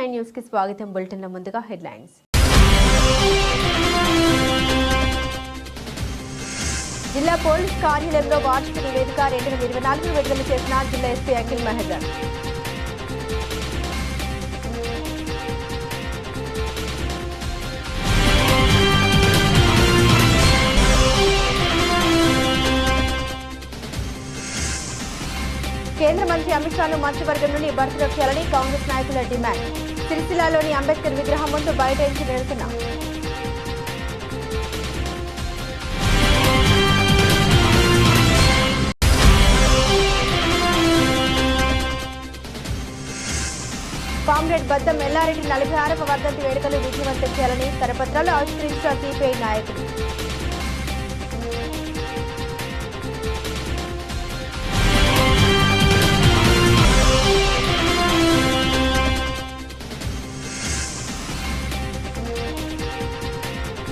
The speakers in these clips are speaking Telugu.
నైన్ న్యూస్కి స్వాగతం బులెటిన్ ముందుగా హెడ్లైన్స్. జిల్లా పోలీస్ కార్యాలయంలో వార్షిక నివేదిక రెండు వేల ఇరవై నాలుగు విడుదల చేసిన జిల్లా ఎస్పీ అఖిల్ మహేందర్. కేంద్ర మంత్రి అమిత్ షాను మంత్రివర్గం నుండి బర్తరఫ్ చేయాలని కాంగ్రెస్ నాయకుల డిమాండ్. సిరిసిల్లాలోని అంబేద్కర్ విగ్రహం ముందు నుంచి నిరసన కామ్రేడ్ బద్దం ఎల్లారెడ్డి నలభై ఆరవ వర్ధంతి వేడుకలు విజయవంతం చేయాలని కరపత్రాలు ఆవిష్కరించిన సిపిఐ నాయకులు.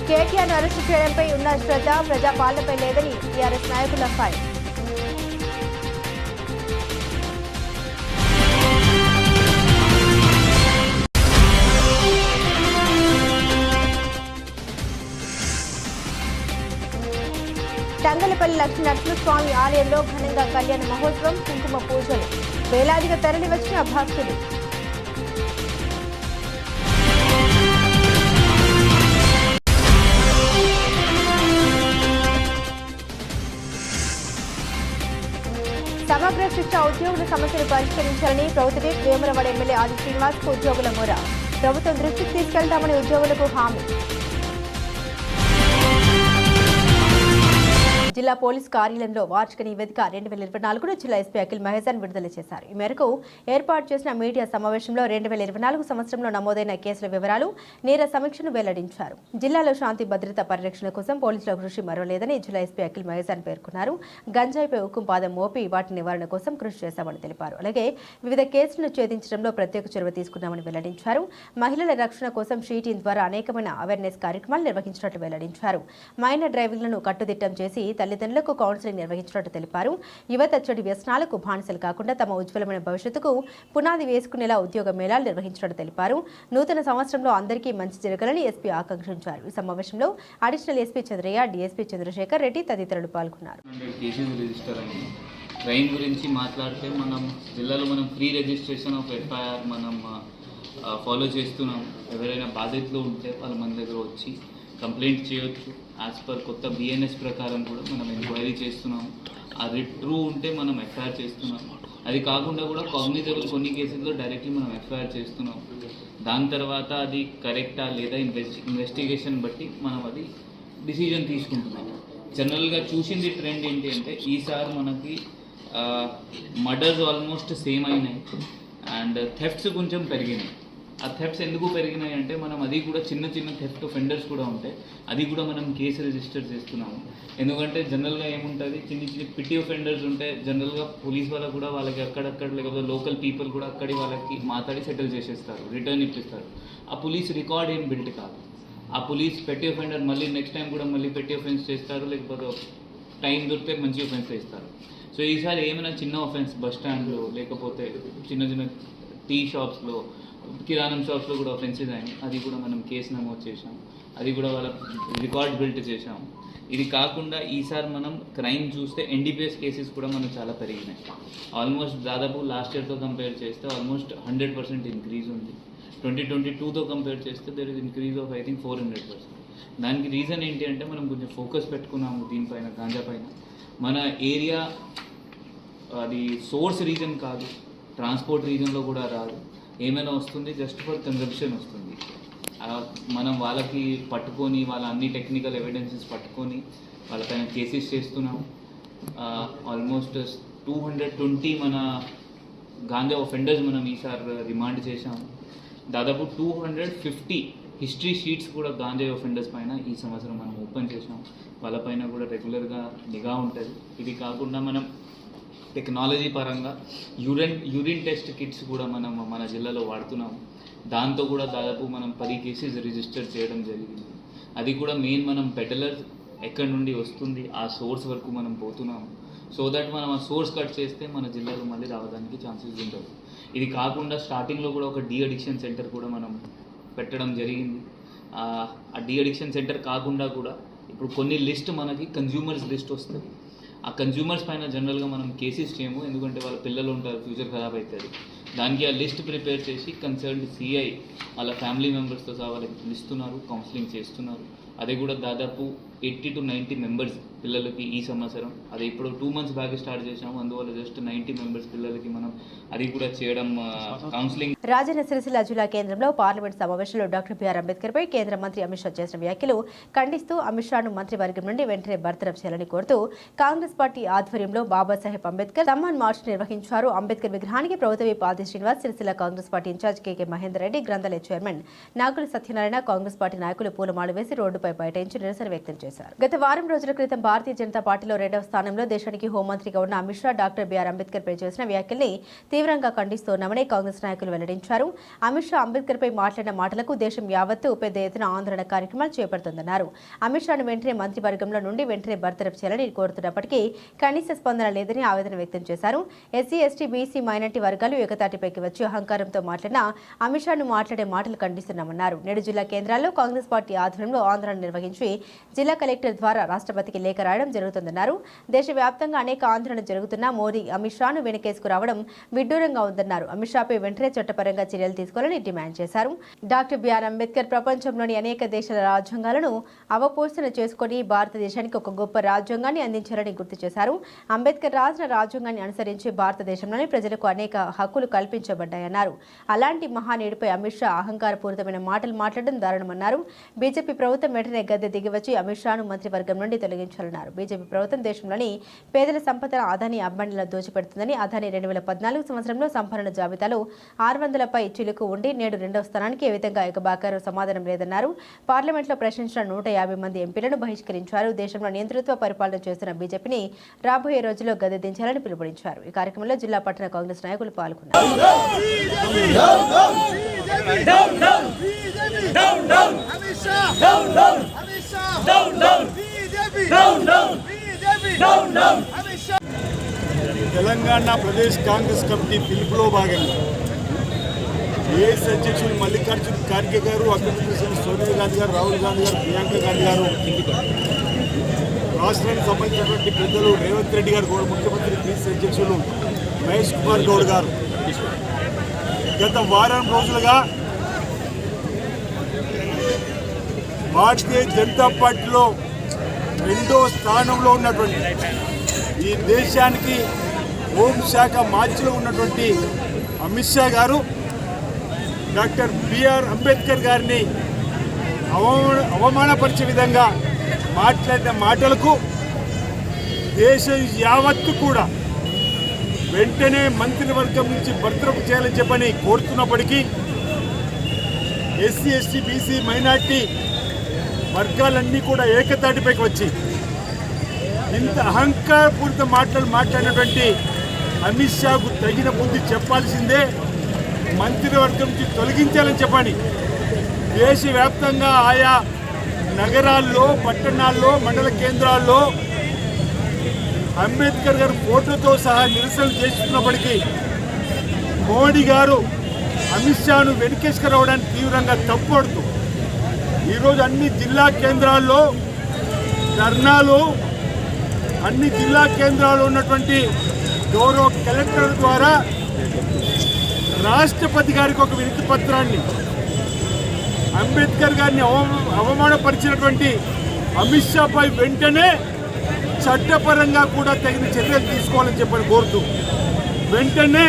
కేటీఆర్ అరెస్టు చేయడంపై ఉన్న శ్రద్ధ ప్రజాపాలనపై లేదని టీఆర్ఎస్ నాయకుల ఫైర్ టంగలపల్లి లక్ష్మీ నరసింహస్వామి ఆలయంలో ఘనంగా కళ్యాణ మహోత్సవం కుంకుమ పూజలు. వేలాదిగా తరలివచ్చిన భక్తులు. సమగ్ర శిక్ష ఉద్యోగుల సమస్యలు పరిష్కరించాలని ప్రభుత్వమే వేములవాడ ఎమ్మెల్యే ఆది శ్రీనివాస్ ఉద్యోగుల మొర. ప్రభుత్వం దృష్టికి తీసుకెళ్తామని ఉద్యోగులకు హామీ. జిల్లా పోలీస్ కార్యాలయంలో వార్షిక నివేదిక రెండు వేల ఇరవై నాలుగును జిల్లా ఎస్పీ అఖిల్ మహేజన్ విడుదల చేశారు. ఈ మేరకు ఏర్పాటు చేసిన మీడియా సమావేశంలో రెండు వేల ఇరవై నాలుగు సంవత్సరంలో నమోదైన కేసుల వివరాలు నేర సమీక్షను వెల్లడించారు. జిల్లాలో శాంతి భద్రత పరిరక్షణ కోసం పోలీసుల కృషి మరవలేదని జిల్లా ఎస్పీ అఖిల్ మహేజన్ పేర్కొన్నారు. గంజాయిపై ఉక్కు పాదం మోపి వాటి నివారణ కోసం కృషి చేశామని తెలిపారు. అలాగే వివిధ కేసులను ఛేదించడంలో ప్రత్యేక చొరవ తీసుకున్నామని వెల్లడించారు. మహిళల రక్షణ కోసం షీటీన్ ద్వారా అనేకమైన అవేర్నెస్ కార్యక్రమాలు నిర్వహించినట్లు వెల్లడించారు. మైనర్ డ్రైవింగ్లను కట్టుదిట్టం చేసి తల్లిదండ్రులకు కౌన్సిలింగ్ నిర్వహించినట్టు తెలిపారు. యువత చెడు వ్యసనాలకు బానిసలు కాకుండా తమ ఉజ్వలమైన భవిష్యత్తుకు పునాది వేసుకునేలా ఉద్యోగ మేళాలు నిర్వహించినట్టు తెలిపారు. నూతన సంవత్సరంలో అందరికీ మంచి జరగాలని ఎస్పీ ఆకాంక్షించారు. ఈ సమావేశంలో additional SP Chandraiah DSP Chandrasekhar Reddy తదితరులు పాల్గొన్నారు. హండ్రెడ్ క్రైమ్ గురించి మాట్లాడితే మనం జిల్లాలో మనం ఫ్రీ రిజిస్ట్రేషన్ ఆఫ్ ఎఫ్ఐఆర్ మనం ఫాలో చేస్తున్నాం. ఎవరైనా బాధితులు ఉంటే వాళ్ళ మన దగ్గర వచ్చి కంప్లైంట్ చేయొచ్చు. యాజ్ పర్ కొత్త బిఎన్ఎస్ ప్రకారం కూడా మనం ఎంక్వైరీ చేస్తున్నాం. అది ట్రూ ఉంటే మనం ఎఫ్ఐఆర్ చేస్తున్నాం. అది కాకుండా కూడా కాగ్నిటబుల్ కొన్ని కేసుల్లో డైరెక్ట్లీ మనం ఎఫ్ఐఆర్ చేస్తున్నాం. దాని తర్వాత అది కరెక్టా లేదా ఇన్వెస్టి ఇన్వెస్టిగేషన్ బట్టి మనం అది డిసిజన్ తీసుకుంటున్నాం. జనరల్గా చూసింది ట్రెండ్ ఏంటి అంటే ఈసారి మనకి మర్డర్స్ ఆల్మోస్ట్ సేమ్ అయినాయి. అండ్ థెఫ్ట్స్ కొంచెం పెరిగినాయి. ఆ థెఫ్ట్స్ ఎందుకు పెరిగినాయి అంటే మనం అది కూడా చిన్న చిన్న థెఫ్ట్ ఫెండర్స్ కూడా ఉంటాయి అది కూడా మనం కేసు రిజిస్టర్ చేస్తున్నాము. ఎందుకంటే జనరల్గా ఏముంటుంది? చిన్న చిన్న పిటి ఫెండర్స్ ఉంటే జనరల్గా పోలీస్ వాళ్ళకు కూడా వాళ్ళకి అక్కడక్కడ లేకపోతే లోకల్ పీపుల్ కూడా అక్కడి వాళ్ళకి మాట్లాడి సెటిల్ చేసేస్తారు రిటర్న్ ఇప్పిస్తారు. ఆ పోలీస్ రికార్డ్ ఏం బిల్ట్ కాదు. ఆ పోలీస్ పెట్టి ఫెండర్ మళ్ళీ నెక్స్ట్ టైం కూడా మళ్ళీ పెట్టి ఒఫెన్స్ చేస్తారు లేకపోతే టైం దొరికితే మంచి ఒఫెన్స్ చేస్తారు. సో ఈసారి ఏమైనా చిన్న ఒఫెన్స్ బస్ స్టాండ్లో లేకపోతే చిన్న చిన్న టీ షాప్స్లో కిరాణం షాప్స్లో కూడా ఒఫెన్సెస్ అయినాయి అది కూడా మనం కేసు నమోదు చేసాం అది కూడా వాళ్ళ రికార్డ్ బిల్ట్ చేసాం ఇది కాకుండా ఈసారి మనం క్రైమ్ చూస్తే ఎన్డీపీఎస్ కేసెస్ కూడా మనకు చాలా పెరిగినాయి. ఆల్మోస్ట్ దాదాపు లాస్ట్ ఇయర్తో కంపేర్ చేస్తే ఆల్మోస్ట్ హండ్రెడ్ పర్సెంట్ ఇంక్రీజ్ ఉంది. ట్వంటీ ట్వంటీ టూతో కంపేర్ చేస్తే there is increase of I think four hundred percent దానికి రీజన్ ఏంటి అంటే మనం కొంచెం ఫోకస్ పెట్టుకున్నాము దీనిపైన గాంజా పైన మన ఏరియా అది సోర్స్ రీజన్ కాదు. ట్రాన్స్పోర్ట్ రీజన్లో కూడా రాదు. ఏమైనా వస్తుంది జస్ట్ ఫర్ కన్జంప్షన్ వస్తుంది. మనం వాళ్ళకి పట్టుకొని వాళ్ళ అన్ని టెక్నికల్ ఎవిడెన్సెస్ పట్టుకొని వాళ్ళపైన కేసెస్ చేస్తున్నాం ఆల్మోస్ట్ టూ హండ్రెడ్ ట్వంటీ మన గాంజా ఒఫెండర్స్ మనం ఈసారి రిమాండ్ చేశాము. దాదాపు two hundred fifty history sheets కూడా గాంజా ఒఫెండర్స్ పైన ఈ సంవత్సరం మనం ఓపెన్ చేసాం వాళ్ళపైన కూడా రెగ్యులర్గా నిఘా ఉంటుంది. ఇది కాకుండా మనం టెక్నాలజీ పరంగా యూరిన్ యూరిన్ టెస్ట్ కిట్స్ కూడా మనం మన జిల్లాలో వాడుతున్నాము. దాంతో కూడా దాదాపు మనం పది కేసెస్ రిజిస్టర్ చేయడం జరిగింది. అది కూడా మెయిన్ మనం పెడలర్ ఎక్కడి నుండి వస్తుంది ఆ సోర్స్ వరకు మనం పోతున్నాము. సో దట్ మనం ఆ సోర్స్ కట్ చేస్తే మన జిల్లాలో మళ్ళీ రావడానికి ఛాన్సెస్ ఉండవు ఇది కాకుండా స్టార్టింగ్లో కూడా ఒక డీ అడిక్షన్ సెంటర్ కూడా మనం పెట్టడం జరిగింది. ఆ డీ అడిక్షన్ సెంటర్ కాకుండా కూడా ఇప్పుడు కొన్ని లిస్ట్ మనకి కన్జ్యూమర్స్ లిస్ట్ వస్తుంది ఆ కన్జ్యూమర్స్ పైన జనరల్గా మనం కేసెస్ చేయము ఎందుకంటే వాళ్ళ పిల్లలు ఉంటారు ఫ్యూచర్ ఖరాబ్ అవుతుంది దానికి ఆ లిస్ట్ ప్రిపేర్ చేసి కన్సర్న్డ్ సిఐ వాళ్ళ ఫ్యామిలీ మెంబర్స్తో సహా వాళ్ళకి ఇస్తున్నారు కౌన్సిలింగ్ చేస్తున్నారు. అది కూడా దాదాపు ఎయిటీ టు నైంటీ మెంబర్స్ పిల్లలకి ఈ సంవత్సరం. అది ఇప్పుడు టూ మంత్స్ బ్యాక్ స్టార్ట్ చేసాము అందువల్ల జస్ట్ నైన్టీ మెంబర్స్ పిల్లలకి మనం అది కూడా చేయడం కౌన్సిలింగ్ రాజన్న సిరిసిల్ల జిల్లా కేంద్రంలో పార్లమెంట్ సమావేశంలో డాక్టర్ బిఆర్ అంబేద్కర్ పై కేంద్ర మంత్రి అమిత్ షా చేసిన వ్యాఖ్యలు ఖండిస్తూ అమిత్ షాను మంత్రివర్గం నుండి వెంటనే బర్తరఫ్ చేయాలని కోరుతూ కాంగ్రెస్ పార్టీ ఆధ్వర్యంలో బాబాసాహెబ్ అంబేద్కర్ సమ్మాన్ మార్చ్ నిర్వహించారు. అంబేద్కర్ విగ్రహానికి ప్రభుత్వ పాది Srinivas Sircilla Congress party in charge KK Mahender Reddy గ్రంథాలయ చైర్మన్ నాగుల సత్యనారాయణ కాంగ్రెస్ పార్టీ నాయకులు పూలమాలు వేసి రోడ్డుపై బైఠాయించి నిరసన వ్యక్తం చేశారు. గత వారం రోజుల క్రితం భారతీయ జనతా పార్టీలో రెండవ స్థానంలో దేశానికి హోంమంత్రిగా ఉన్న అమిత్ షా డాక్టర్ బిఆర్ అంబేద్కర్ పై చేసిన వ్యాఖ్యల్ని తీవ్రంగా ఖండిస్తున్నామని కాంగ్రెస్ నాయకులు వెల్లడించారు. అమిత్ షా అంబేద్కర్ పై మాట్లాడిన మాటలకు దేశం యావత్తు పెద్ద ఎత్తున ఆందోళన కార్యక్రమాలు చేపడుతుందన్నారు. అమిత్ షాను వెంటనే మంత్రివర్గంలో నుండి వెంటనే బర్తరఫ్ చేయాలని కోరుతున్నప్పటికీ కనీస స్పందన లేదని ఆవేదన వ్యక్తం చేశారు. ఎస్సీ ఎస్టీ బీసీ మైనార్టీ వర్గాలు ఏకతాటిపైకి వచ్చి అహంకారంతో మాట్లాడిన అమిత్ షాను మాట్లాడే మాటలు ఖండిస్తున్నామన్నారు. నేడు జిల్లా కేంద్రాల్లో కాంగ్రెస్ పార్టీ ఆధ్వర్యంలో ఆందోళన నిర్వహించి జిల్లా కలెక్టర్ ద్వారా రాష్ట్రపతికి లేఖ రాయడం జరుగుతుందన్నారు. దేశవ్యాప్తంగా అనేక ఆందోళన జరుగుతున్న మోదీ అమిత్ షాను వెనకేసుకురావడం విడ్డూరంగా ఉందన్నారు. అమిత్ షాపై వెంటనే చట్టపరంగా చర్యలు తీసుకోవాలని డిమాండ్ చేశారు. డాక్టర్ బిఆర్ అంబేద్కర్ ప్రపంచంలోని అనేక దేశాల రాజ్యాంగాలను అవపోసన చేసుకుని భారతదేశానికి ఒక గొప్ప రాజ్యాంగాన్ని అందించారని గుర్తు చేశారు. అంబేద్కర్ రాసిన రాజ్యాంగాన్ని అనుసరించి భారతదేశంలోని ప్రజలకు అనేక హక్కులు కల్పించబడ్డాయన్నారు. అలాంటి మహానీయుడిపై అమిత్ షా అహంకారపూరితమైన మాటలు మాట్లాడడం దారుణమన్నారు. బీజేపీ ప్రభుత్వం వెంటనే గద్దె దిగివచ్చి అమిత్ షాను మంత్రివర్గం నుండి తొలగించాలన్నారు బీజేపీ ప్రభుత్వం దేశంలోని పేదల సంపదను అదాని అబ్బండిలో దోచిపెడుతుందని అదాని రెండు వేల పద్నాలుగు సంవత్సరంలో సంపన్నుల జాబితాలో ఆరు వందలపై చిలుకు ఉండి నేడు రెండవ స్థానానికి ఏ విధంగా ఎగబాకారో సమాధానం లేదన్నారు పార్లమెంట్లో ప్రశ్నించిన నూట యాభై మంది ఎంపీలను బహిష్కరించారు దేశంలో నియంతృత్వ పరిపాలన చేస్తున్న బీజేపీని రాబోయే రోజుల్లో గద్దె పిలుపునిచ్చారు ఈ కార్యక్రమంలో జిల్లా పట్టణ కాంగ్రెస్ నాయకులు పాల్గొన్నారు తెలంగాణ ప్రదేశ్ కాంగ్రెస్ కమిటీ పిలుపులో భాగంగా ఏఎస్ అధ్యక్షులు మల్లికార్జున ఖార్గే గారు అక్కడ సోనియా గాంధీ గారు రాహుల్ గాంధీ గారు ప్రియాంక గాంధీ గారు రాష్ట్రానికి సంబంధించినటువంటి పెద్దలు రేవంత్ రెడ్డి గారు కూడా ముఖ్యమంత్రి పిసిసి అధ్యక్షులు మహేష్ కుమార్ గౌడ్ గారు. గత వారం రోజులుగా భారతీయ జనతా పార్టీలో రెండో స్థానంలో ఉన్నటువంటి ఈ దేశానికి హోంశాఖ మార్చిలో ఉన్నటువంటి అమిత్ షా గారు డాక్టర్ బిఆర్ అంబేద్కర్ గారిని అవమాన అవమానపరిచే విధంగా మాట్లాడిన మాటలకు దేశం యావత్తు కూడా వెంటనే మంత్రివర్గం నుంచి బర్తరఫ్ చేయాలని చెప్పని కోరుతున్నప్పటికీ ఎస్సీ ఎస్టీ బీసీ మైనార్టీ వర్గాలన్నీ కూడా ఏకతాటిపైకి వచ్చి ఇంత అహంకారపూరిత మాటలు మాట్లాడినటువంటి అమిత్ షాకు తగిన బుద్ధి చెప్పాల్సిందే మంత్రివర్గం నుంచి తొలగించాలని చెప్పని దేశవ్యాప్తంగా ఆయా నగరాల్లో పట్టణాల్లో మండల కేంద్రాల్లో అంబేద్కర్ గారి ఫోటోతో సహా నిరసనలు చేస్తున్నప్పటికీ మోడీ గారు అమిత్ షాను వెనుకేసుకురావడానికి తీవ్రంగా తప్పుడుతూ ఈరోజు అన్ని జిల్లా కేంద్రాల్లో ధర్నాలు అన్ని జిల్లా కేంద్రాల్లో ఉన్నటువంటి గౌరవ కలెక్టర్ ద్వారా రాష్ట్రపతి గారికి ఒక వినతి పత్రాన్ని అంబేద్కర్ గారిని అవమానపరిచినటువంటి అమిత్ షాపై వెంటనే చట్టపరంగా కూడా తగిన చర్యలు తీసుకోవాలని చెప్పని కోరుతూ వెంటనే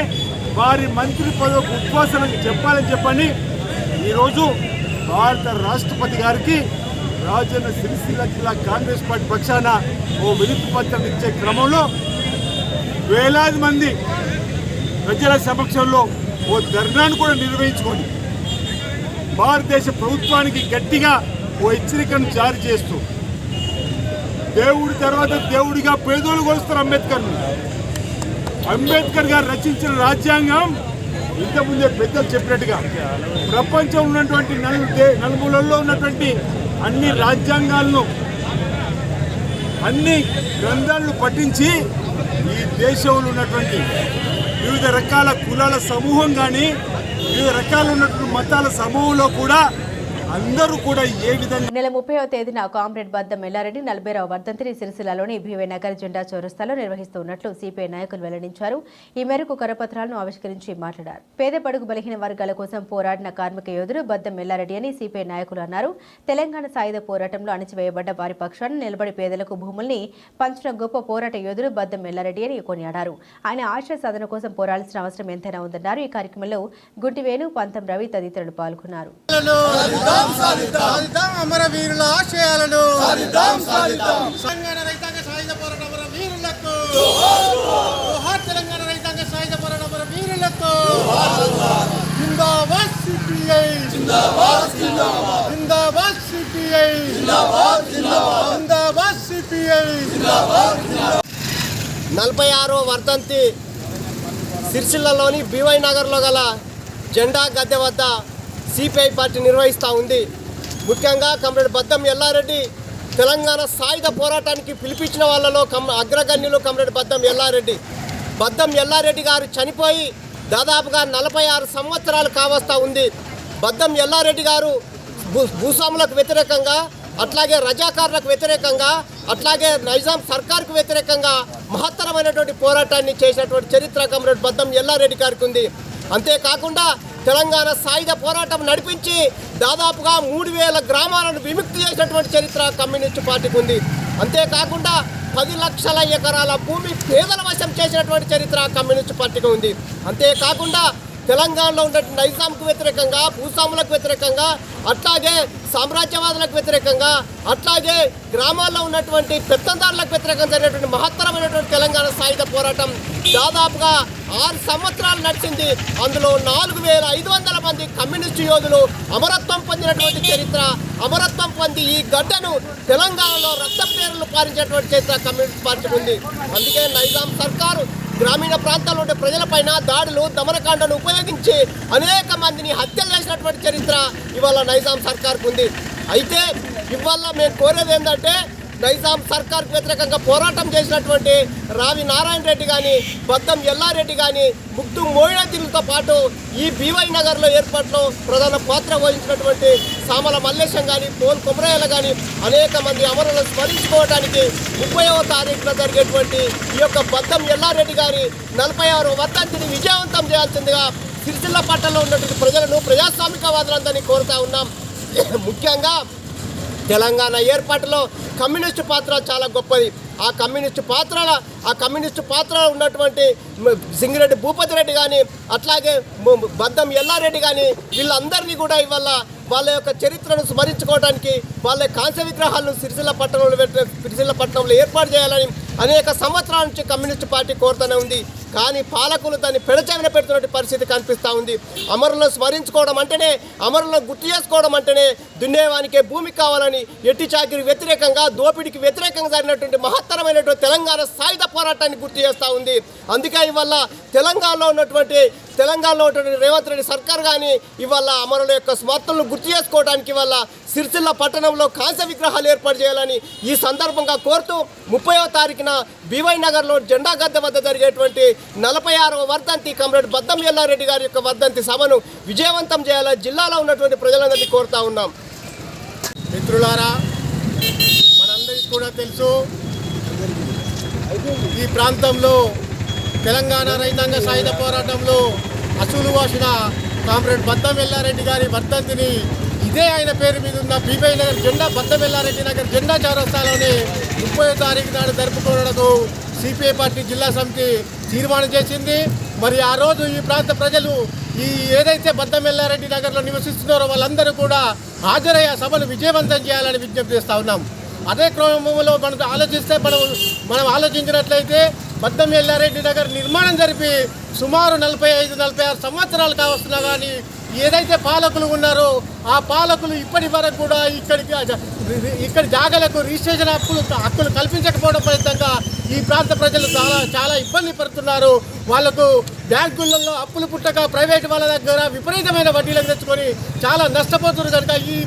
వారి మంత్రి పదవికి ఉద్వాసన చెప్పాలని చెప్పని ఈరోజు భారత రాష్ట్రపతి గారికి రాజన్న సిరిసిల్ల జిల్లా కాంగ్రెస్ పార్టీ పక్షాన ఓ వినతి పత్రం ఇచ్చే క్రమంలో వేలాది మంది ప్రజల సమక్షంలో ఓ ధర్నాను కూడా నిర్వహించుకొని భారతదేశ ప్రభుత్వానికి గట్టిగా ఓ హెచ్చరికను జారీ చేస్తూ దేవుడి తర్వాత దేవుడిగా పేదోళ్ళు కొలుస్తారు అంబేద్కర్ని. అంబేద్కర్ గారు రచించిన రాజ్యాంగం ఇంతకుముందే పెద్దలు చెప్పినట్టుగా ప్రపంచం ఉన్నటువంటి నలు దే- నలుమూలల్లో ఉన్నటువంటి అన్ని రాజ్యాంగాలను అన్ని గ్రంథాలను పఠించి ఈ దేశంలో ఉన్నటువంటి వివిధ రకాల కులాల సమూహం కానీ వివిధ రకాల ఉన్నటువంటి మతాల సమూహంలో కూడా అందరూ కూడా ఏ విధంగా నెల ముప్పైవ తేదీన కామ్రేడ్ బద్దం ఎల్లారెడ్డి నలభైవ వర్ధంతిని సిరిసిల్లాలోని భీవై నగర్ జెండా చౌరస్తాలో నిర్వహిస్తున్నట్లు సిపిఐ నాయకులు వెల్లడించారు. ఈ మేరకు కరపత్రాలను ఆవిష్కరించి మాట్లాడారు. పేద పడుగు బలహీన వర్గాల కోసం పోరాడిన కార్మిక యోధుడు బద్దం ఎల్లారెడ్డి అని సిపిఐ నాయకులు అన్నారు. తెలంగాణ సాయుధ పోరాటంలో అణచివేయబడ్డ వారి పక్షాన నిలబడి పేదలకు భూముల్ని పంచిన గొప్ప పోరాట యోధుడు బద్దం ఎల్లారెడ్డి అని కొనియాడారు. ఆయన ఆశయ సాధన కోసం పోరాడాల్సిన అవసరం ఎంతైనా ఉందన్నారు. ఈ కార్యక్రమంలో గుంటి వేణు పంతం రవి తదితరులు పాల్గొన్నారు. సాధిద్దాం అమరవీరుల ఆశయాలను. తెలంగాణ రైతాంగ సాయుధ పోరాట అమర వీరులకు. జోహార్ తెలంగాణ రైతాంగ సాయుధ పోరాట అమర వీరులకు. జిందాబాద్ సిపిఐ. జిందాబాద్ సిపిఐ. జిందాబాద్ సిపిఐ. నలభై ఆరో వర్ధంతి సిరిసిల్లలోని బీవై నగర్లో గల జెండా గద్దె వద్ద సిపిఐ పార్టీ నిర్వహిస్తూ ఉంది. ముఖ్యంగా కమ్రేడ్ బద్దం ఎల్లారెడ్డి తెలంగాణ సాయుధ పోరాటానికి పిలిపించిన వాళ్ళలో కమ్ అగ్రగణ్యులు కమ్రేడ్ బద్దం ఎల్లారెడ్డి. బద్దం ఎల్లారెడ్డి గారు చనిపోయి దాదాపుగా నలభై ఆరు సంవత్సరాలు కావస్తా ఉంది. బద్దం ఎల్లారెడ్డి గారు భూ భూస్వాములకు వ్యతిరేకంగా అట్లాగే రజాకారులకు వ్యతిరేకంగా అట్లాగే నైజాం సర్కార్కు వ్యతిరేకంగా మహత్తరమైనటువంటి పోరాటాన్ని చేసినటువంటి చరిత్ర కమ్రేడ్ బద్దం ఎల్లారెడ్డి గారికి ఉంది అంతేకాకుండా తెలంగాణ సాయుధ పోరాటం నడిపించి దాదాపుగా మూడు వేల గ్రామాలను విముక్తి చేసినటువంటి చరిత్ర కమ్యూనిస్టు పార్టీకి ఉంది. అంతేకాకుండా పది లక్షల ఎకరాల భూమి పేదల వశం చేసినటువంటి చరిత్ర కమ్యూనిస్టు పార్టీకి ఉంది. అంతేకాకుండా తెలంగాణలో ఉన్నటువంటి నైజాంకు వ్యతిరేకంగా భూస్వాములకు వ్యతిరేకంగా అట్లాగే సామ్రాజ్యవాదులకు వ్యతిరేకంగా అట్లాగే గ్రామాల్లో ఉన్నటువంటి పెత్తందారులకు వ్యతిరేకంగా జరిగినటువంటి మహత్తరమైనటువంటి తెలంగాణ సాయుధ పోరాటం దాదాపుగా ఆరు సంవత్సరాలు నడిచింది. అందులో నాలుగు వేల ఐదు వందల మంది కమ్యూనిస్టు యోధులు అమరత్వం పొందినటువంటి చరిత్ర అమరత్వం పొంది ఈ గడ్డను తెలంగాణలో రక్త పేర్లు పారించేటువంటి చరిత్ర కమ్యూనిస్ట్ పార్టీ ఉంది. అందుకే నైజాం సర్కారు గ్రామీణ ప్రాంతాల్లో ఉండే ప్రజలపైన దాడులు దమనకాండను ఉపయోగించి అనేక మందిని హత్యలు చేసినటువంటి చరిత్ర ఇవాళ నైజాం సర్కార్కు ఉంది. అయితే ఇవాళ మేము కోరేది ఏంటంటే నైజాం సర్కార్కు వ్యతిరేకంగా పోరాటం చేసినటువంటి రావి నారాయణ రెడ్డి కానీ బద్దం ఎల్లారెడ్డి కానీ ముగ్ధు మోయినద్దీన్లతో పాటు ఈ బీవై నగర్లో ఏర్పాట్లో ప్రధాన పాత్ర వహించినటువంటి సామల మల్లేశం కానీ పోల్ కొమరయ్యలు కానీ అనేక మంది అమరులను స్మరించుకోవడానికి ముప్పైవ తారీఖున జరిగేటువంటి ఈ యొక్క బద్దం ఎల్లారెడ్డి గారి నలభై ఆరు వర్ధంతిని విజయవంతం చేయాల్సిందిగా సిరిసిల్ల పట్టణంలో ఉన్నటువంటి ప్రజలను ప్రజాస్వామికవాదులందరినీ కోరుతా ఉన్నాం. ముఖ్యంగా తెలంగాణ ఏర్పాటులో కమ్యూనిస్టు పాత్ర చాలా గొప్పది. ఆ కమ్యూనిస్టు పాత్రల ఆ కమ్యూనిస్టు పాత్రలో ఉన్నటువంటి సింగిరెడ్డి భూపతి రెడ్డి కానీ అట్లాగే బద్దం ఎల్లారెడ్డి కానీ వీళ్ళందరినీ కూడా ఇవాళ వాళ్ళ యొక్క చరిత్రను స్మరించుకోవడానికి వాళ్ళ కాంస్య విగ్రహాలను సిరిసిల్ల పట్టణంలో సిరిసిల్ల పట్టణంలో ఏర్పాటు చేయాలని అనేక సంవత్సరాల నుంచి కమ్యూనిస్ట్ పార్టీ కోరుతూనే ఉంది. కానీ పాలకులు దాన్ని పెడచెవిన పెడుతున్నటువంటి పరిస్థితి కనిపిస్తూ ఉంది. అమరులను స్మరించుకోవడం అంటేనే అమరులను గుర్తు చేసుకోవడం అంటేనే దున్నేవానికే భూమి కావాలని ఎట్టి చాకిరి వ్యతిరేకంగా దోపిడికి వ్యతిరేకంగా జరిగినటువంటి మహత్తరమైనటువంటి తెలంగాణ సాయుధ పోరాటాన్ని గుర్తు చేస్తూ ఉంది. అందుకే ఇవాళ తెలంగాణలో ఉన్నటువంటి తెలంగాణలో ఉన్నటువంటి రేవంత్ రెడ్డి సర్కార్ కానీ ఇవాళ అమరుల యొక్క స్వార్థలను గుర్తు చేసుకోవడానికి వల్ల సిరిసిల్ల పట్టణంలో కాంస్య విగ్రహాలు ఏర్పాటు చేయాలని ఈ సందర్భంగా కోరుతూ ముప్పైవ తారీఖున బీవై నగర్లో జెండా గద్దె వద్ద జరిగేటువంటి నలభై ఆరవ వర్ధంతి కమ్రేడ్ బద్దం ఎల్లారెడ్డి గారి యొక్క వర్ధంతి సభను విజయవంతం చేయాలని జిల్లాలో ఉన్నటువంటి ప్రజలందరినీ కోరుతా ఉన్నాం. మిత్రులారా మనందరికీ కూడా తెలుసు ఈ ప్రాంతంలో తెలంగాణ రైతాంగ సాయుధ పోరాటంలో అసూలు వాసిన కామ్రేడ్ బద్దం ఎల్లారెడ్డి గారి వర్ధంతిని ఇదే ఆయన పేరు మీద ఉన్న బీబై నగర్ జెండా బద్దం ఎల్లారెడ్డి నగర్ జెండా చౌరస్తాలోనే ముప్పై తారీఖు నాడు జరుపుకోవడానికి సిపిఐ పార్టీ జిల్లా సమితి తీర్మానం చేసింది. మరి ఆ రోజు ఈ ప్రాంత ప్రజలు ఈ ఏదైతే బద్దమెల్లారెడ్డి నగర్లో నివసిస్తున్నారో వాళ్ళందరూ కూడా హాజరై ఆ సభను విజయవంతం చేయాలని విజ్ఞప్తి చేస్తూ ఉన్నాం. అదే క్రమంలో మనం ఆలోచిస్తే మనం మనం ఆలోచించినట్లయితే బద్దం ఎల్లారెడ్డి నగర్ నిర్మాణం జరిపి సుమారు నలభై ఐదు నలభై ఆరు సంవత్సరాలు కావస్తున్నా కానీ ఏదైతే పాలకులు ఉన్నారో ఆ పాలకులు ఇప్పటి వరకు కూడా ఇక్కడికి ఇక్కడ జాగలకు రిజిస్ట్రేషన్ హక్కులు హక్కులు కల్పించకపోవడం ఫలితంగా ఈ ప్రాంత ప్రజలు చాలా చాలా ఇబ్బంది పడుతున్నారు. వాళ్ళకు బ్యాంకులలో అప్పులు పుట్టక ప్రైవేట్ వాళ్ళ దగ్గర విపరీతమైన వడ్డీలకు తెచ్చుకొని చాలా నష్టపోతున్నారు కనుక ఈ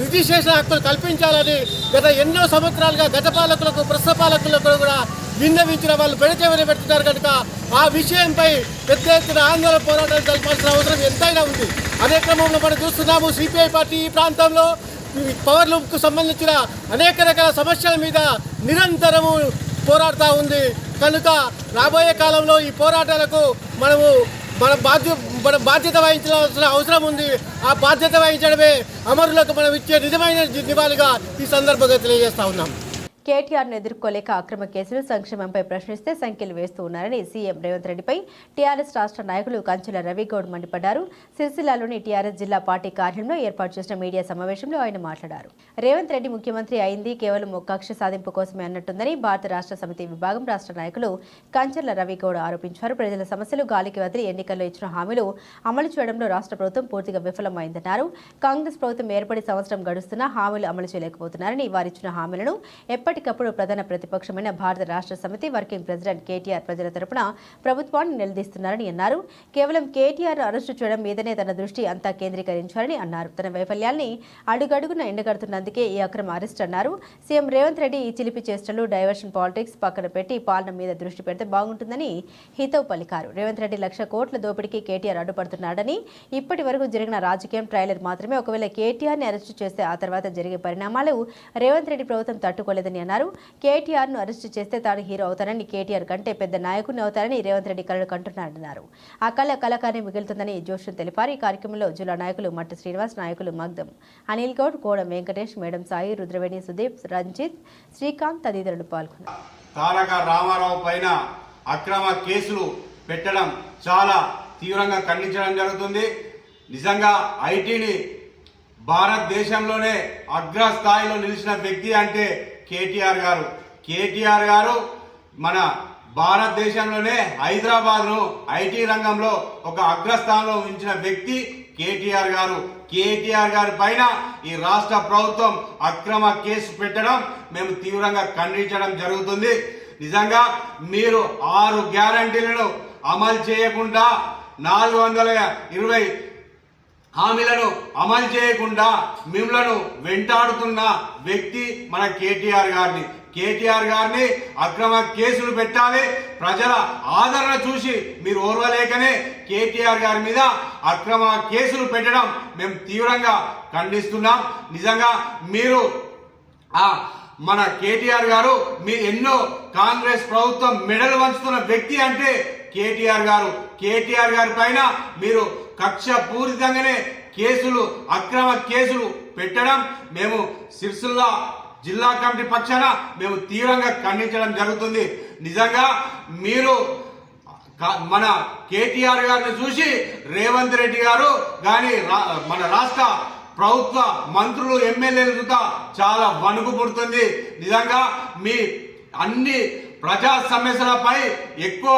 రిజిస్ట్రేషన్ హక్కులు కల్పించాలని గత ఎన్నో సంవత్సరాలుగా గత పాలకులకు ప్రస్తుత పాలకులకు కూడా విన్నవించిన వాళ్ళు పెడచేవని పెడుతున్నారు కనుక ఆ విషయంపై పెద్ద ఎత్తున ఆందోళన పోరాటాలు జరపాల్సిన అవసరం ఎంతైనా ఉంది. అదే క్రమంలో మనం చూస్తున్నాము సిపిఐ పార్టీ ఈ ప్రాంతంలో పవర్ లూప్కు సంబంధించిన అనేక రకాల సమస్యల మీద నిరంతరము పోరాడుతూ ఉంది. కనుక రాబోయే కాలంలో ఈ పోరాటాలకు మనము మన బాధ్య మన బాధ్యత వహించాల్సిన అవసరం ఉంది. ఆ బాధ్యత వహించడమే అమరులకు మనం ఇచ్చే నిజమైన నివాళిగా ఈ సందర్భంగా తెలియజేస్తా ఉన్నాం. కేటీఆర్ను ఎదుర్కోలేక అక్రమ కేసులు సంక్షేమంపై ప్రశ్నిస్తే సంఖ్యలు వేస్తూ ఉన్నారని సీఎం రేవంత్ రెడ్డిపై టీఆర్ఎస్ రాష్ట్ర నాయకులు కంచుల రవిగౌడ్ మండిపడ్డారు. సిరిసిల్లాలోని టీఆర్ఎస్ జిల్లా పార్టీ కార్యాలయంలో ఏర్పాటు చేసిన మీడియా సమావేశంలో ఆయన మాట్లాడారు. రేవంత్ రెడ్డి ముఖ్యమంత్రి అయింది కేవలం ఒక కక్ష సాధింపు కోసమే అన్నట్టుందని భారత రాష్ట్ర సమితి విభాగం రాష్ట్ర నాయకులు కంచర్ల రవిగౌడ్ ఆరోపించారు. ప్రజల సమస్యలు గాలికి వదిలి ఎన్నికల్లో ఇచ్చిన హామీలు అమలు చేయడంలో రాష్ట్ర ప్రభుత్వం పూర్తిగా విఫలమైందన్నారు. కాంగ్రెస్ ప్రభుత్వం ఏర్పడి సంవత్సరం గడుస్తున్నా హామీలు అమలు చేయలేకపోతున్నారని వారిచ్చిన హామీలను ఎప్పటి ఎప్పటికప్పుడు ప్రధాన ప్రతిపక్షమైన భారత రాష్ట్ర సమితి వర్కింగ్ ప్రెసిడెంట్ కేటీఆర్ ప్రజల తరపున ప్రభుత్వాన్ని నిలదీస్తున్నారని అన్నారు. కేవలం కేటీఆర్ అరెస్టు చేయడం మీదనే తన దృష్టి అంతా కేంద్రీకరించారని అన్నారు. తన వైఫల్యాల్ని అడుగడుగున ఎండగడుతున్నందుకే ఈ అక్రమ అరెస్ట్ అన్నారు. సీఎం రేవంత్ రెడ్డి ఈ చిలిపి చేష్టలు డైవర్షన్ పాలిటిక్స్ పక్కన పెట్టి పాలన మీద దృష్టి పెడితే బాగుంటుందని హితవు పలికారు. రేవంత్ రెడ్డి లక్ష కోట్ల దోపిడీకి కేటీఆర్ అడ్డుపడుతున్నాడని ఇప్పటి వరకు జరిగిన రాజకీయం ట్రైలర్ మాత్రమే. ఒకవేళ కేటీఆర్ని అరెస్టు చేస్తే ఆ తర్వాత జరిగే పరిణామాలు రేవంత్ రెడ్డి ప్రభుత్వం తట్టుకోలేదని అన్నారు. కేటీఆర్ను అరెస్టు చేస్తే తాను హీరో అవుతానని కేటీఆర్ కంటే పెద్ద నాయకుడిని అవుతారని రేవంత్ రెడ్డి కలలు కంటున్నారన్నారు ఆ కళ కళకానే మిగులుతుందని జోషన్ తెలిపారు. ఈ కార్యక్రమంలో జిల్లా నాయకులు మట్టి శ్రీనివాస్ నాయకులు మగ్ధం అనిల్ గౌడ్ కోడం వెంకటేష్ మేడం సాయి రుద్రవేణి సుదీప్ రంజిత్ శ్రీకాంత్ తదితరులు పాల్గొన్నారు. తారక రామారావు పైన అక్రమ కేసులు పెట్టడం చాలా తీవ్రంగా ఖండించడం జరుగుతుంది. నిజంగా ఐటీని భారతదేశంలోనే అగ్రస్థాయిలో నిలిచిన వ్యక్తి అంటే కేటీఆర్ గారు. కేటీఆర్ గారు మన భారతదేశంలోనే హైదరాబాద్ను ఐటీ రంగంలో ఒక అగ్రస్థానంలో ఉంచిన వ్యక్తి కేటీఆర్ గారు. కేటీఆర్ గారి పైన ఈ రాష్ట్ర ప్రభుత్వం అక్రమ కేసు పెట్టడం మేము తీవ్రంగా ఖండించడం జరుగుతుంది. నిజంగా మీరు ఆరు గ్యారంటీలను అమలు చేయకుండా నాలుగు వందల ఇరవై హామీలను అమలు చేయకుండా మిమ్మలను వెంటాడుతున్న వ్యక్తి మన కేటీఆర్ గారిని. కేటీఆర్ గారిని అక్రమ కేసులు పెట్టాలి. ప్రజల ఆదరణ చూసి మీరు ఓర్వలేకనే కేటీఆర్ గారి మీద అక్రమ కేసులు పెట్టడం మేము తీవ్రంగా ఖండిస్తున్నాం. నిజంగా మీరు ఆ మన కేటీఆర్ గారు మీ ఎన్నో కాంగ్రెస్ ప్రభుత్వం మెడలు వంచుతున్న వ్యక్తి అంటే కేటీఆర్ గారు. కేటీఆర్ గారి పైన మీరు కక్ష పూరితంగానే కేసులు అక్రమ కేసులు పెట్టడం మేము సిరిసిల్ల జిల్లా కమిటీ పక్షాన మేము తీవ్రంగా ఖండించడం జరుగుతుంది. నిజంగా మీరు మన కేటీఆర్ గారిని చూసి రేవంత్ రెడ్డి గారు కానీ రా- మన రాష్ట్ర ప్రభుత్వ మంత్రులు ఎమ్మెల్యేలు చూత చాలా వణుకు పుడుతుంది. నిజంగా మీ అన్ని ప్రజా సమస్యలపై ఎక్కువ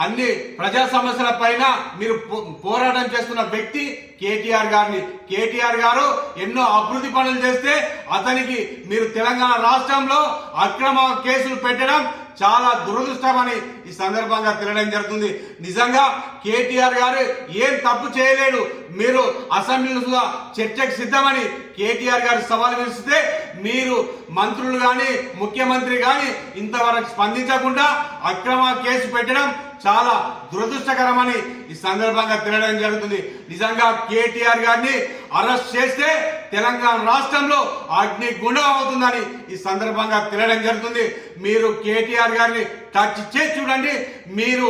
అన్ని ప్రజా సమస్యల పైన మీరు పో- పోరాటం చేస్తున్న వ్యక్తి కేటీఆర్ గారిని. కేటీఆర్ గారు ఎన్నో అభివృద్ధి పనులు చేస్తే అతనికి మీరు తెలంగాణ రాష్ట్రంలో అక్రమ కేసులు పెట్టడం చాలా దురదృష్టమని ఈ సందర్భంగా తెలియడం జరుగుతుంది. నిజంగా కేటీఆర్ గారు ఏం తప్పు చేయలేడు. మీరు అసెంబ్లీలో చర్చకు సిద్ధమని కేటీఆర్ గారు సవాల్ విసిస్తే మీరు మంత్రులు కానీ ముఖ్యమంత్రి కానీ ఇంతవరకు స్పందించకుండా అక్రమ కేసు పెట్టడం చాలా దురదృష్టకరమని ఈ సందర్భంగా తెలియడం జరుగుతుంది. నిజంగా కేటీఆర్ గారిని అరెస్ట్ చేస్తే తెలంగాణ రాష్ట్రంలో అగ్ని గుండం అవుతుందని ఈ సందర్భంగా తెలియడం జరుగుతుంది. మీరు కేటీఆర్ గారిని టచ్ చేసి చూడండి. మీరు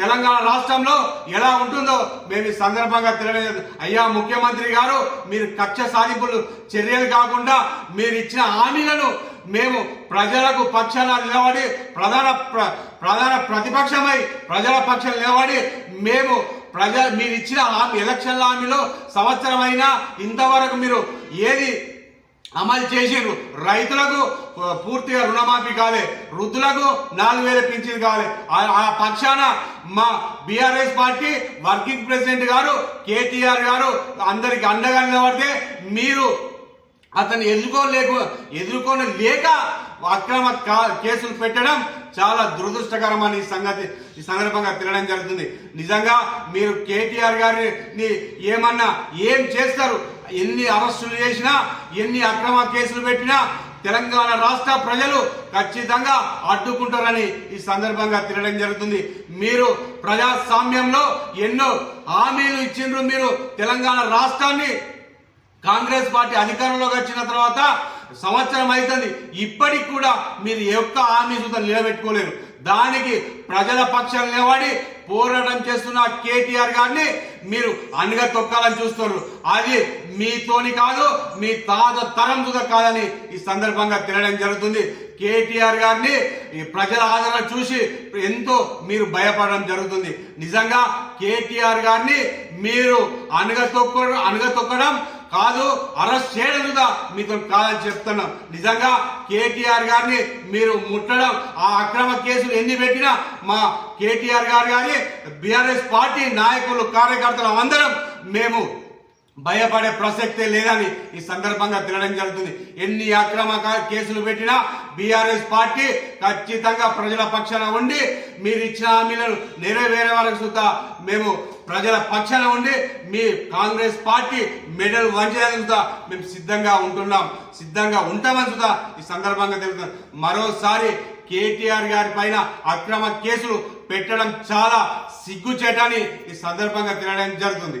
తెలంగాణ రాష్ట్రంలో ఎలా ఉంటుందో మేము ఈ సందర్భంగా తెలియడం జరుగుతుంది. అయ్యా ముఖ్యమంత్రి గారు మీరు కక్ష సాధింపులు చర్యలు కాకుండా మీరు ఇచ్చిన హామీలను మేము ప్రజలకు పక్షాన నిలబడి ప్రధాన ప్ర- ప్రధాన ప్రతిపక్షమై ప్రజల పక్షాన నిలబడి మేము ప్రజ మీరు ఇచ్చిన హామీ ఎలక్షన్ హామీలో సంవత్సరమైనా ఇంతవరకు మీరు ఏది అమలు చేసిరు రైతులకు పూర్తిగా రుణమాఫీ కాలే. వృద్ధులకు నాలుగు వేల పింఛన్ కాలే. ఆ- ఆ పక్షాన మా బీఆర్ఎస్ పార్టీ వర్కింగ్ ప్రెసిడెంట్ గారు కేటీఆర్ గారు అందరికి అండగా నిలబడితే మీరు అతను ఎదుర్కోలేక ఎదుర్కొని లేక అక్రమ కేసులు పెట్టడం చాలా దురదృష్టకరమని ఈ సంగతి ఈ సందర్భంగా తినడం జరుగుతుంది. నిజంగా మీరు కేటీఆర్ గారిని ఏమన్నా ఏం చేస్తారు? ఎన్ని అరెస్టులు చేసినా ఎన్ని అక్రమ కేసులు పెట్టినా తెలంగాణ రాష్ట్ర ప్రజలు ఖచ్చితంగా అడ్డుకుంటారని ఈ సందర్భంగా తినడం జరుగుతుంది. మీరు ప్రజాస్వామ్యంలో ఎన్నో హామీలు ఇచ్చిండ్రు మీరు తెలంగాణ రాష్ట్రాన్ని. కాంగ్రెస్ పార్టీ అధికారంలోకి వచ్చిన తర్వాత సంవత్సరం అవుతుంది ఇప్పటికి కూడా మీరు యొక్క హామీ సుతా నిలబెట్టుకోలేరు. దానికి ప్రజల పక్షం నిలబడి పోరాటం చేస్తున్న కేటీఆర్ గారిని మీరు అణిగా తొక్కాలని చూస్తున్నారు. అది మీతోని కాదు మీ తాత తరం సుధా కాదని ఈ సందర్భంగా తినడం జరుగుతుంది. కేటీఆర్ గారిని ఈ ప్రజల ఆదరణ చూసి ఎంతో మీరు భయపడడం జరుగుతుంది. నిజంగా కేటీఆర్ గారిని మీరు అణగ తొక్క అణగ తొక్కడం కాదు అరెస్ట్ చేయడం కూడా మీతో కాదని చెప్తున్నాం. నిజంగా కేటీఆర్ గారిని మీరు ముట్టడం ఆ అక్రమ కేసులు ఎన్ని పెట్టినా మా కేటీఆర్ గారు కానీ బీఆర్ఎస్ పార్టీ నాయకులు కార్యకర్తలు అందరం మేము భయపడే ప్రసక్తే లేదని ఈ సందర్భంగా తినడం జరుగుతుంది. ఎన్ని అక్రమ కేసులు పెట్టినా బీఆర్ఎస్ పార్టీ ఖచ్చితంగా ప్రజల పక్షాన ఉండి మీరు ఇచ్చిన హామీలను నెరవేరే వరకు సుతా మేము ప్రజల పక్షాన ఉండి మీ కాంగ్రెస్ పార్టీ మెడల్ వంచడానికి సుతా మేము సిద్ధంగా ఉంటున్నాం. సిద్ధంగా ఉంటామని సుతా ఈ సందర్భంగా తెలుస్తుంది. మరోసారి కేటీఆర్ గారి పైన అక్రమ కేసులు పెట్టడం చాలా సిగ్గుచేటని ఈ సందర్భంగా తినడం జరుగుతుంది.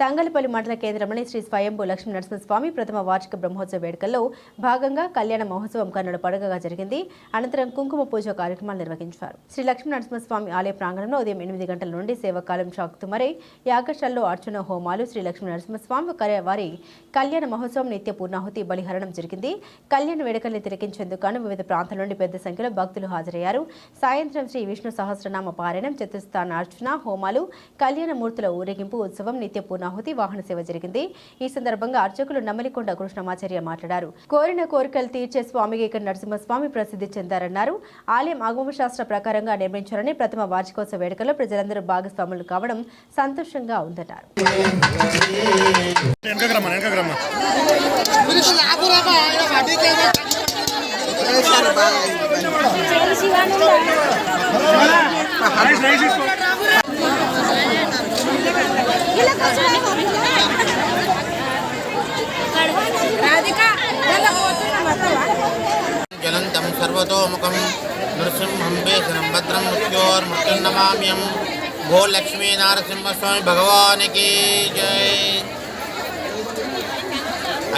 తంగలపల్లి మండల కేంద్రంలోని శ్రీ స్వయంభూ లక్ష్మీ నరసింహస్వామి ప్రథమ వార్షిక బ్రహ్మోత్సవ వేడుకల్లో భాగంగా కళ్యాణ మహోత్సవం కన్నుల పండుగగా జరిగింది. అనంతరం కుంకుమ పూజ కార్యక్రమాలు నిర్వహించారు. శ్రీ లక్ష్మీ నరసింహస్వామి ఆలయ ప్రాంగణంలో ఉదయం ఎనిమిది గంటల నుండి సేవకాలం సాగుతుమరై యాగశాలలో అర్చన హోమాలు శ్రీ లక్ష్మీ నరసింహస్వామి వారి కళ్యాణ మహోత్సవం నిత్య పూర్ణాహుతి బలిహరణం జరిగింది. కళ్యాణ వేడుకల్ని తిరిగించేందుకు వివిధ ప్రాంతాల నుండి పెద్ద సంఖ్యలో భక్తులు హాజరయ్యారు. సాయంత్రం శ్రీ విష్ణు సహస్రనామ పారాయణం చతుర్స్థాన అర్చన హోమాలు కళ్యాణ మూర్తుల ఊరేగింపు ఉత్సవం నిత్య పూర్ణాహుతి వాహన సేవ జరిగింది. ఈ సందర్భంగా అర్చకులు నమ్మలికొండ కృష్ణమాచార్య మాట్లాడారు. కోరిన కోరికలు తీర్చే స్వామికి ఇక్కడ నరసింహస్వామి ప్రసిద్ధి చెందారన్నారు. ఆలయం ఆగమ శాస్త్ర ప్రకారంగా నిర్మించారని ప్రథమ వార్షికోత్సవ వేడుకలో ప్రజలందరూ భాగస్వాములు కావడం సంతోషంగా ఉందన్నారు. జ్వలంతం సర్వతోముఖం నృసింహం వేసనం భద్రం మృత్యోర్మృత్యున్నమామ్యం నమామ్యం లక్ష్మీ నారసింహస్వామి భగవానికి జై.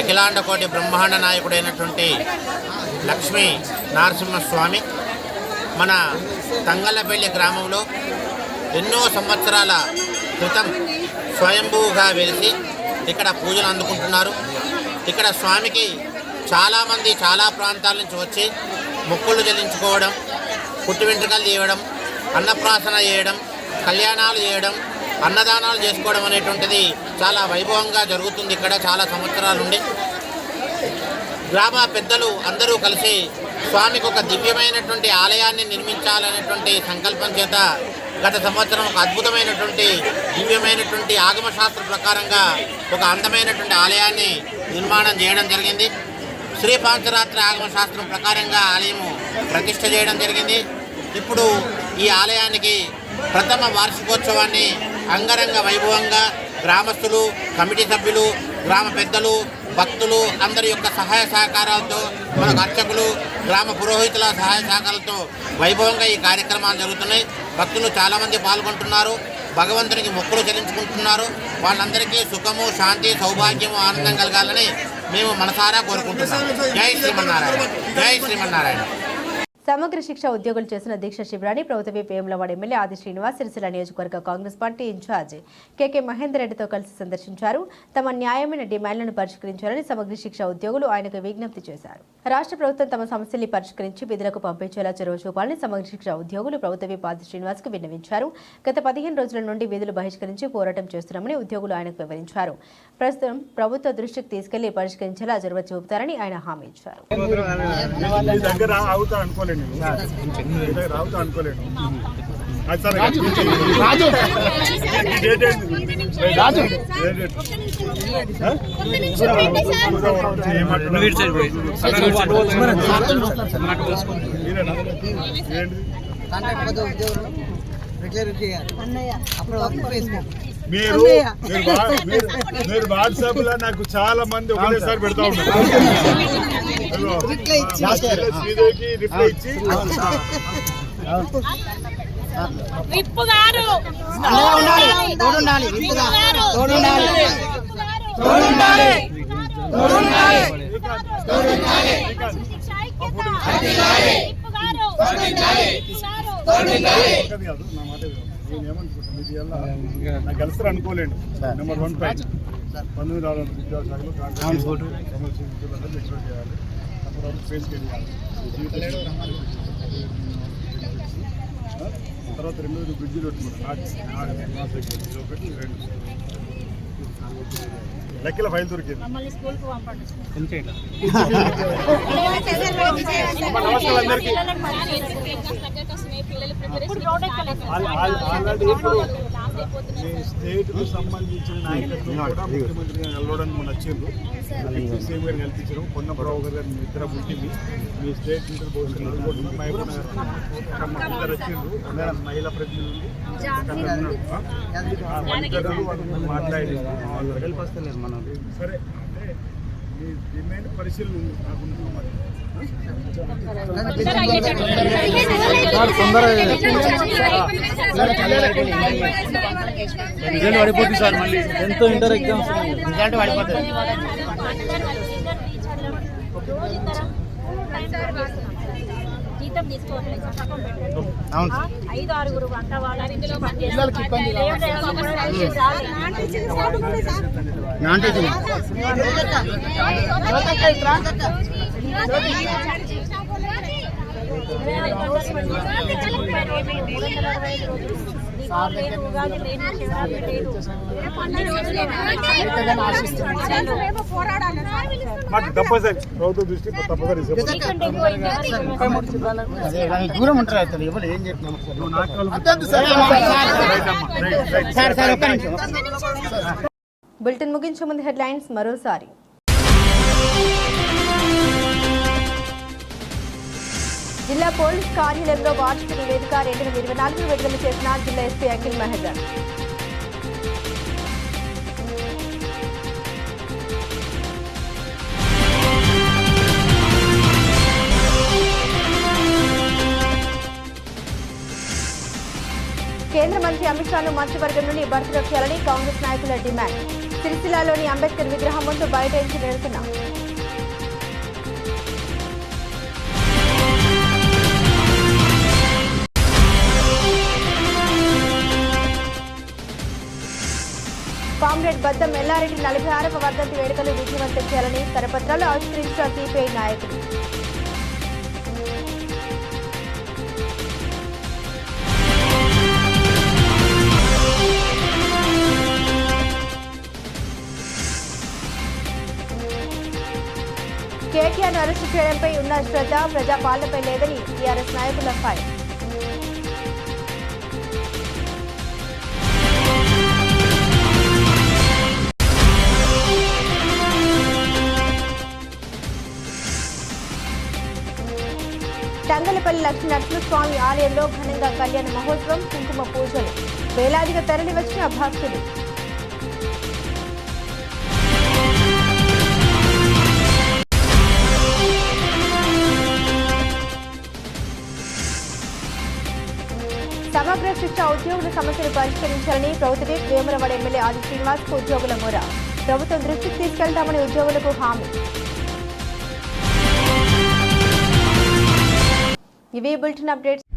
అఖిలాండ కోటి బ్రహ్మాండ నాయకుడైనటువంటి లక్ష్మీ నరసింహస్వామి మన తంగలపల్లి గ్రామంలో ఎన్నో సంవత్సరాల క్రితం స్వయంభూగా వెలిసి ఇక్కడ పూజలు అందుకుంటున్నారు. ఇక్కడ స్వామికి చాలామంది చాలా ప్రాంతాల నుంచి వచ్చి మొక్కులు చెల్లించుకోవడం పుట్టి వెంట్రుకలు చేయడం అన్నప్రాసన చేయడం కళ్యాణాలు చేయడం అన్నదానాలు చేసుకోవడం అనేటువంటిది చాలా వైభవంగా జరుగుతుంది ఇక్కడ చాలా సంవత్సరాల నుండి. గ్రామ పెద్దలు అందరూ కలిసి స్వామికి ఒక దివ్యమైనటువంటి ఆలయాన్ని నిర్మించాలనేటువంటి సంకల్పం చేత గత సంవత్సరం ఒక అద్భుతమైనటువంటి దివ్యమైనటువంటి ఆగమశాస్త్ర ప్రకారంగా ఒక అందమైనటువంటి ఆలయాన్ని నిర్మాణం చేయడం జరిగింది. శ్రీ పాంచరాత్రి ఆగమశాస్త్రం ప్రకారంగా ఆలయము ప్రతిష్ట చేయడం జరిగింది. ఇప్పుడు ఈ ఆలయానికి ప్రథమ వార్షికోత్సవాన్ని అంగరంగ వైభవంగా గ్రామస్తులు కమిటీ సభ్యులు గ్రామ పెద్దలు భక్తులు అందరి యొక్క సహాయ సహకారాలతో మనకు అర్చకులు గ్రామ పురోహితుల సహాయ సహకారాలతో వైభవంగా ఈ కార్యక్రమాలు జరుగుతున్నాయి. భక్తులు చాలామంది పాల్గొంటున్నారు. భగవంతునికి మొక్కులు చెల్లించుకుంటున్నారు. వాళ్ళందరికీ సుఖము శాంతి సౌభాగ్యము ఆనందం కలగాలని మేము మనసారా కోరుకుంటున్నాం. జై శ్రీమన్నారాయణ. జై శ్రీమన్నారాయణ. సమగ్ర శిక్ష ఉద్యోగులు చేసిన దీక్ష శిబిరాన్ని ప్రభుత్వ విప్ వేములవాడ ఎమ్మెల్యే ఆది శ్రీనివాస్ సిరిసిల్ల నియోజకవర్గ Congress party in charge KK Mahender రెడ్డితో కలిసి సందర్శించారు. తమ న్యాయమైన డిమాండ్లను పరిష్కరించాలని సమగ్ర శిక్ష ఉద్యోగులు ఆయనకు విజ్ఞప్తి చేశారు. రాష్ట్ర ప్రభుత్వం తమ సమస్యల్ని పరిష్కరించి విధులకు పంపించేలా చొరవ చూపాలని సమగ్ర శిక్ష ఉద్యోగులు ప్రభుత్వ ఆది శ్రీనివాస్కు విన్నవించారు. గత పదిహేను రోజుల నుండి విధులు బహిష్కరించి పోరాటం చేస్తున్నామని ఉద్యోగులు ఆయనకు వివరించారు. ప్రస్తుతం ప్రభుత్వ దృష్టికి తీసుకెళ్ళి పరిష్కరించేలా చొరవ చూపుతారని ఆయన హామీ ఇచ్చారు అప్పుడు మీరు మీరు వాట్సాప్లో నాకు చాలా మంది ఒకటేసారి పెడతా ఉన్నారు. శ్రీదేవికి రిప్లై ఇచ్చి. విప్పు గారు. ఉండాలి. నాకు గెలుస్తారు అనుకోలేండి. నెంబర్ వన్ పైన పంతొమ్మిది రావాలి విద్యాశాఖలో చేయాలి. వరకు ఫేస్ చేయాలి. తర్వాత రెండు బ్రిడ్జిలు పెట్టుకున్నాను నాకు ఇది ఒకటి రెండు లెక్కల ఫైల్ దొరికింది. నమస్కారం అందరికీ. స్టేట్కు సంబంధించిన నాయకత్వం కూడా ముఖ్యమంత్రి గారు కలవడానికి మొన్న వచ్చిండ్రు సీఎం గారు కల్పించడం పొన్నపరావు గారు మీ ఇద్దరు ఉంటుంది మీ స్టేట్ లీడర్ భవిష్యత్తు నడుపుకుంటున్నాం మహబూబ్ నగర్ మా ఇద్దరు వచ్చిండ్రు అందరం మహిళా ప్రతినిధులు మాట్లాడి సరే అంటే మీ డిమాండ్ పరిశీలన ఉంది. నాకు. రిజల్ట్ పడిపోతుంది సార్ మళ్ళీ ఎంతో ఇంటర్ ఎగ్జామ్స్ రిజల్ట్ పడిపోతుంది జీతం తీసుకోవట్లేదు ఐదు ఆరుగురు వంట వాళ్ళు ఇవ్వాలి. దూరం ఉంటారు అసలు ఎవరు ఏం. సార్ సార్ ఒక్క నిమిషం బులెటిన్ ముగించే ముందు హెడ్లైన్స్ మరోసారి జిల్లా పోలీస్ కార్యాలయంలో వార్షిక నివేదిక రెండు వేల ఇరవై నాలుగు విడుదల చేసిన జిల్లా ఎస్పీ అఖిల్ మహేదర్. కేంద్ర మంత్రి అమిత్ షాను మంత్రివర్గం నుండి బర్తరఫ్ చేయాలని కాంగ్రెస్ నాయకుల డిమాండ్. సిరిసిల్లాలోని అంబేద్కర్ విగ్రహం ముందు నుంచి నిరసన కామ్రేడ్ బద్దం ఎల్లారెడ్డి నలభై ఆరవ వర్ధంతి వేడుకలు విజయవంతం చేయాలని కరపత్రాలు ఆవిష్కరించిన సిపిఐ నాయకులు. కేటీఆర్ అరెస్టు చేయడంపై ఉన్న శ్రద్ధ ప్రజాపాలనపై లేదని టీఆర్ఎస్ నాయకుల ఫైర్. తాడేపల్లి లక్ష్మీ స్వామి ఆలయంలో ఘనంగా కళ్యాణ మహోత్సవం కుంకుమ పూజలు. వేలాదిగా తరలి వచ్చిన భక్తులు. సమగ్ర శిక్ష ఉద్యోగుల సమస్యలు పరిష్కరించాలని ప్రభుత్వమే వేములవాడ ఎమ్మెల్యే ఆది శ్రీనివాస్ ఉద్యోగుల మొర. ప్రభుత్వం దృష్టికి తీసుకెళ్తామని ఉద్యోగులకు హామీ. ఇవి బులెటిన్ అప్డేట్స్